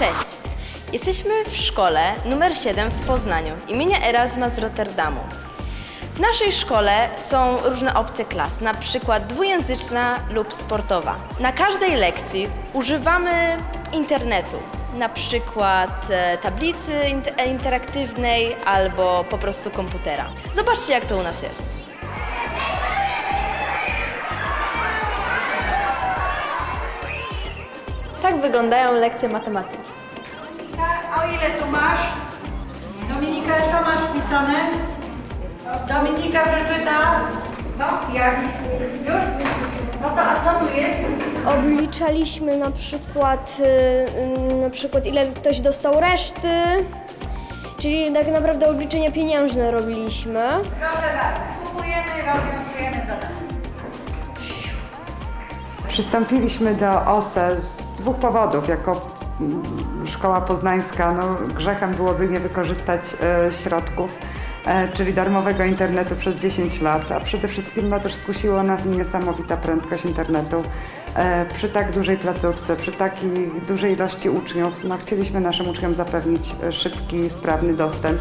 Cześć! Jesteśmy w szkole numer 7 w Poznaniu imienia Erasma z Rotterdamu. W naszej szkole są różne opcje klas, na przykład dwujęzyczna lub sportowa. Na każdej lekcji używamy internetu, na przykład e, tablicy int- interaktywnej albo po prostu komputera. Zobaczcie jak to u nas jest. Tak wyglądają lekcje matematyki. A o ile tu masz? Dominika, co masz wpisane? Dominika przeczyta. No, jak? Już? No to a co tu jest? Obliczaliśmy na przykład, y, y, na przykład ile ktoś dostał reszty, czyli tak naprawdę obliczenia pieniężne robiliśmy. Proszę bardzo, spróbujemy, rozwiązujemy zadanie. Przystąpiliśmy do OSE z dwóch powodów. Jako mm, szkoła poznańska no, grzechem byłoby nie wykorzystać e, środków, e, czyli darmowego internetu przez 10 lat, a przede wszystkim no, też skusiło nas niesamowita prędkość internetu. E, przy tak dużej placówce, przy takiej dużej ilości uczniów, no, chcieliśmy naszym uczniom zapewnić e, szybki, sprawny dostęp.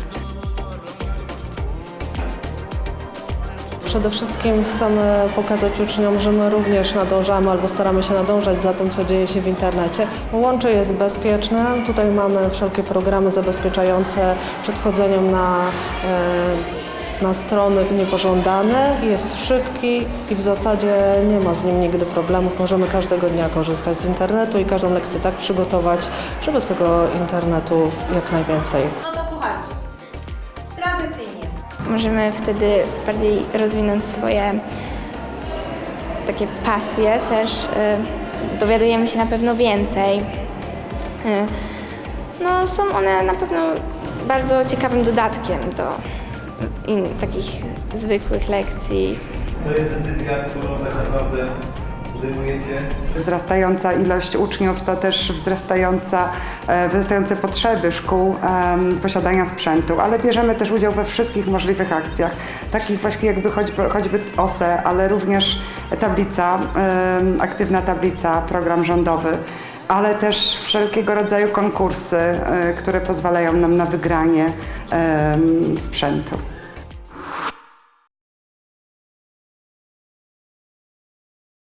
Przede wszystkim chcemy pokazać uczniom, że my również nadążamy albo staramy się nadążać za tym, co dzieje się w internecie. Łącze jest bezpieczne. Tutaj mamy wszelkie programy zabezpieczające przed wchodzeniem na, e, na strony niepożądane. Jest szybki i w zasadzie nie ma z nim nigdy problemów. Możemy każdego dnia korzystać z internetu i każdą lekcję tak przygotować, żeby z tego internetu jak najwięcej Możemy wtedy bardziej rozwinąć swoje takie pasje też. y, Dowiadujemy się na pewno więcej. Y, No, są one na pewno bardzo ciekawym dodatkiem do takich zwykłych lekcji. To jest decyzja, którą tak naprawdę Wzrastająca ilość uczniów to też wzrastająca, e, wzrastające potrzeby szkół posiadania sprzętu, ale bierzemy też udział we wszystkich możliwych akcjach, takich właśnie jakby choćby, choćby OSE, ale również tablica, aktywna tablica, program rządowy, ale też wszelkiego rodzaju konkursy, e, które pozwalają nam na wygranie sprzętu.